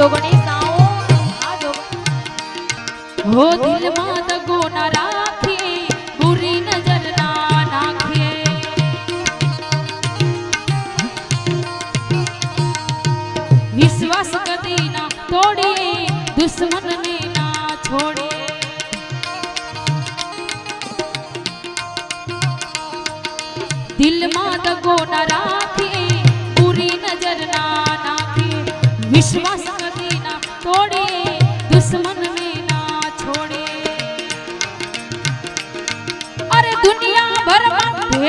જોગણી સાઓ આ જોગણી હો દિલમાં દગો ના રાખી બુરી નજર ના નાખે વિશ્વાસ કદી ના તોડીએ દુશ્મનને ના છોડીએ. દિલમાં દગો ના રાખી પૂરી નજર ના નાખીએ. વિશ્વાસ